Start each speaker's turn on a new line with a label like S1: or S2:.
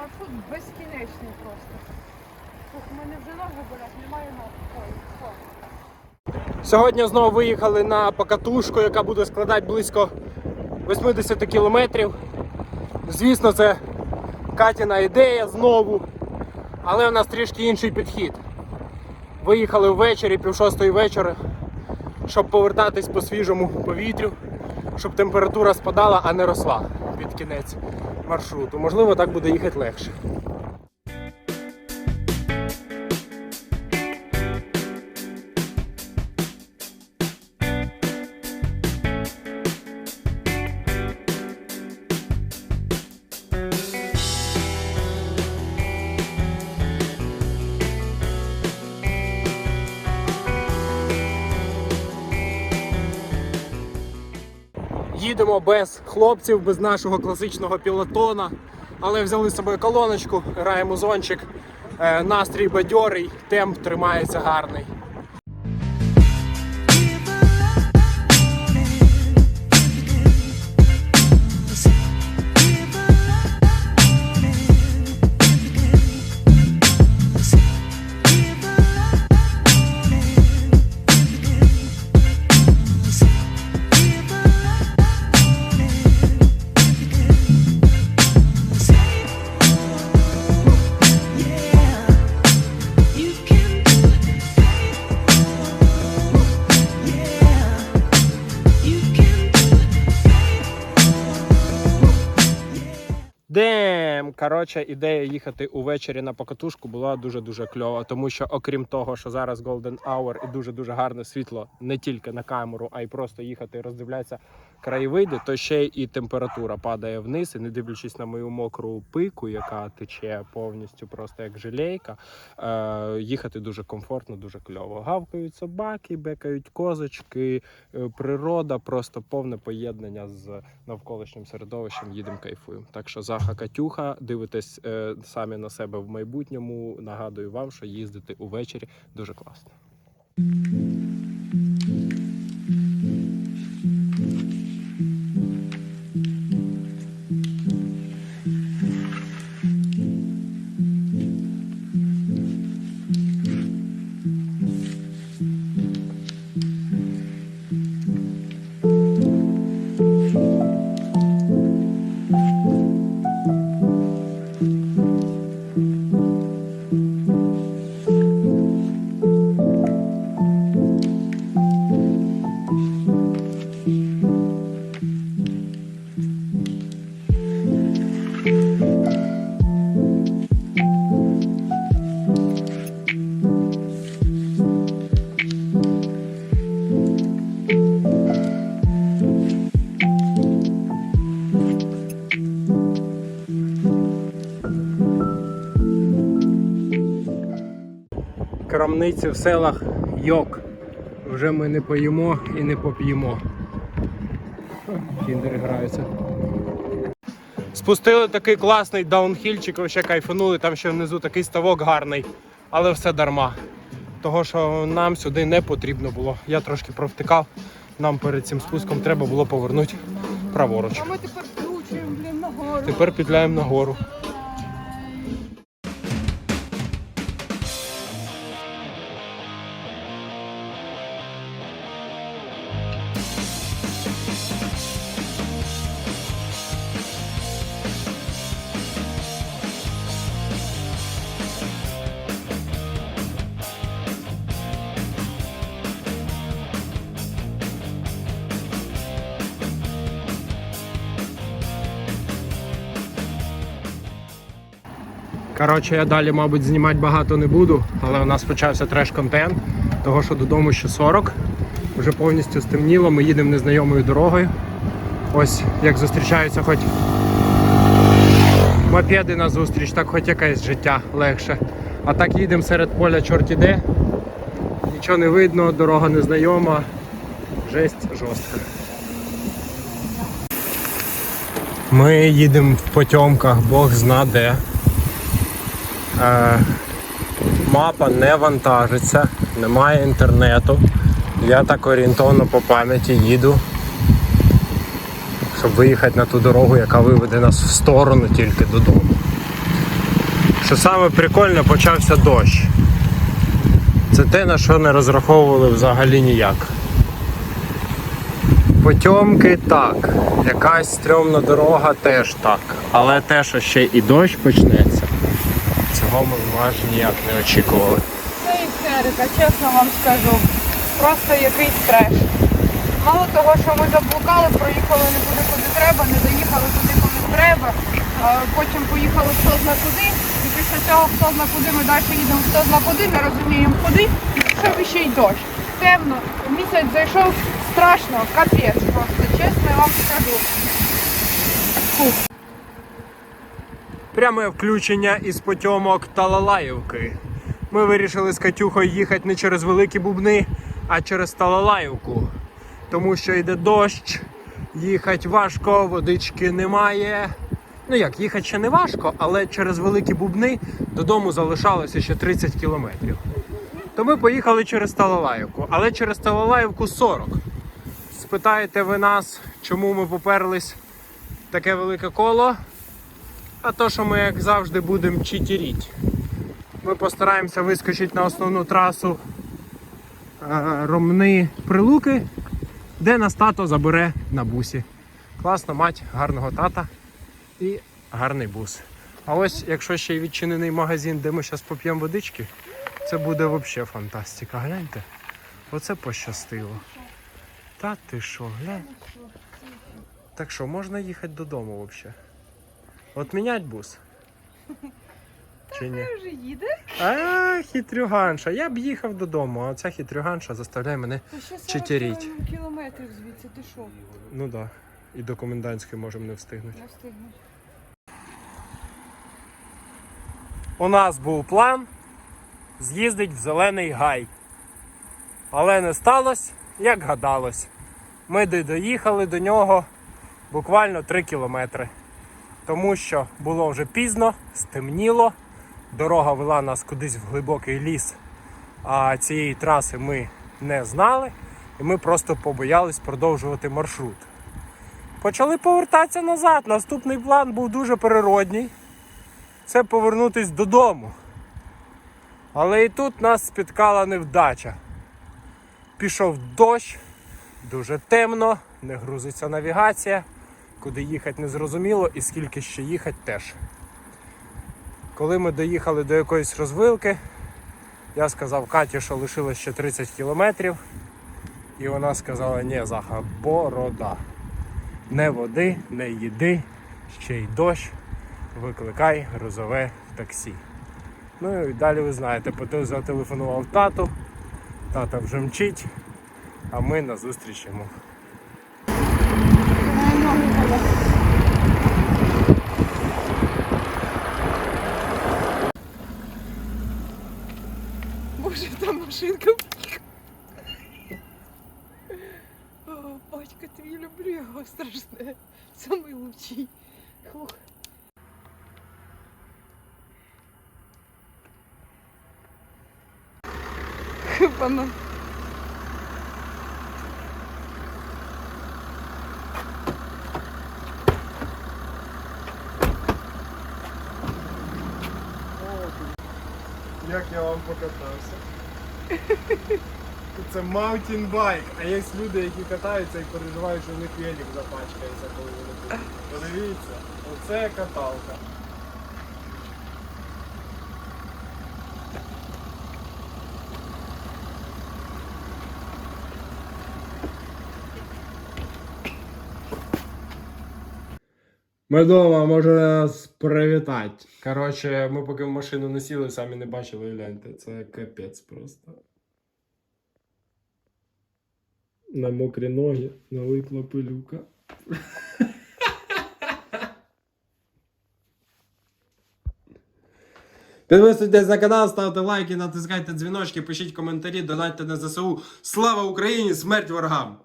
S1: маршрут безкінечний просто. Ух, у мене вже ноги болять, немає ног. Ой?
S2: Сьогодні знову виїхали на покатушку, яка буде складати близько 80 кілометрів. Звісно, це Катіна ідея знову, але у нас трішки інший підхід. Виїхали ввечері, пів шостої вечора, щоб повертатись по свіжому повітрю, щоб температура спадала, а не росла під кінець маршруту. Можливо, так буде їхати легше. Їдемо без хлопців, без нашого класичного пілотона, але взяли з собою колоночку, граємо зончик, Е, настрій бадьорий, темп тримається гарний. Коротше, ідея їхати увечері на покатушку була дуже-дуже кльова, тому що окрім того, що зараз Golden Hour і дуже-дуже гарне світло не тільки на камеру, а й просто їхати роздивлятися краєвиди, то ще і температура падає вниз, і не дивлячись на мою мокру пику, яка тече повністю просто як желейка, е, їхати дуже комфортно, дуже кльово. Гавкають собаки, бекають козочки, е, природа, просто повне поєднання з навколишнім середовищем. Їдемо кайфуємо. Так що Заха Катюха, дивитесь е, самі на себе в майбутньому. Нагадую вам, що їздити увечері дуже класно. Крамниці в селах йок. Вже ми не поїмо і не поп'ємо. Кіндери граються. Спустили такий класний даунхільчик, вообще кайфанули, там ще внизу такий ставок гарний, але все дарма. Того, що нам сюди не потрібно було. Я трошки провтикав. Нам перед цим спуском треба було повернути праворуч.
S1: А ми тепер включуємо, блін, нагору.
S2: Тепер петляємо нагору. Коротше, я далі, мабуть, знімати багато не буду, але у нас почався треш-контент, того що додому ще 40. Вже повністю стемніло, ми їдемо незнайомою дорогою. Ось як зустрічаються хоч мопеди на зустріч, так хоч якесь життя легше. А так їдемо серед поля чорті де. Нічого не видно, дорога незнайома. Жесть жорстка. Ми їдемо в потьомках, Бог зна де. Е, мапа не вантажиться, немає інтернету. Я так орієнтовно по пам'яті їду, щоб виїхати на ту дорогу, яка виведе нас в сторону тільки додому. Що саме прикольне, почався дощ. Це те, на що не розраховували взагалі ніяк. Потьомки так. Якась стрьомна дорога теж так. Але те, що ще і дощ почнеться, цього ми аж ніяк не очікували.
S1: Це істерика, чесно вам скажу. Просто якийсь треш. Мало того, що ми заблукали, проїхали не туди, куди треба, не доїхали туди, куди треба. Потім поїхали хто зна куди. І після цього хто зна куди ми далі їдемо, хто зна куди, не розуміємо куди. І пішов ще й дощ. Темно. Місяць зайшов страшно, капець просто. Чесно я вам скажу.
S2: Пряме включення із потьомок Талалаївки. Ми вирішили з Катюхою їхати не через великі бубни, а через Талалаївку. Тому що йде дощ, їхати важко, водички немає. Ну як, їхати ще не важко, але через великі бубни додому залишалося ще 30 кілометрів. То ми поїхали через Талалаївку, але через Талалаївку 40. Спитаєте ви нас, чому ми поперлись таке велике коло? А то, що ми, як завжди, будемо читеріть. Ми постараємося вискочити на основну трасу е, Ромни Прилуки, де нас тато забере на бусі. Класно, мать, гарного тата і гарний бус. А ось, якщо ще й відчинений магазин, де ми зараз поп'ємо водички, це буде взагалі фантастика. Гляньте. Оце пощастило. Та ти що, глянь. Так що, можна їхати додому взагалі? От мінять бус? Чи ні?
S1: вже їде?
S2: А, хитрюганша. Я б їхав додому, а ця хитрюганша заставляє мене.
S1: Та ще 40
S2: Читеріть.
S1: кілометрів звідси, ти що?
S2: Ну так. Да. І до комендантської можемо не встигнути.
S1: Не встигнеш.
S2: У нас був план з'їздити в зелений гай. Але не сталося, як гадалось. Ми доїхали до нього буквально 3 кілометри. Тому що було вже пізно, стемніло, дорога вела нас кудись в глибокий ліс, а цієї траси ми не знали, і ми просто побоялись продовжувати маршрут. Почали повертатися назад. Наступний план був дуже природній це повернутись додому. Але і тут нас спіткала невдача. Пішов дощ, дуже темно, не грузиться навігація, куди їхати не зрозуміло і скільки ще їхати теж. Коли ми доїхали до якоїсь розвилки, я сказав Каті, що лишилось ще 30 кілометрів. І вона сказала, ні, Заха, борода. Не води, не їди, ще й дощ викликай грузове таксі. Ну і далі ви знаєте, зателефонував тату, тата вже мчить, а ми на зустріч йому.
S1: Машинка. О, батько, твій люблю його страшне. Самий лучший. Фух. Хипано.
S2: Як я вам покатався? Це маунтінбайк, а є люди, які катаються і переживають, що у них велик запачкається, коли вони тут. Подивіться, оце каталка. Ми вдома, може нас привітати. Коротше, ми поки в машину не сіли, самі не бачили, гляньте. Це капець просто. На мокрі ноги налипла пилюка. Підписуйтесь на канал, ставте лайки, натискайте дзвіночки, пишіть коментарі, донатьте на ЗСУ. Слава Україні! Смерть ворогам!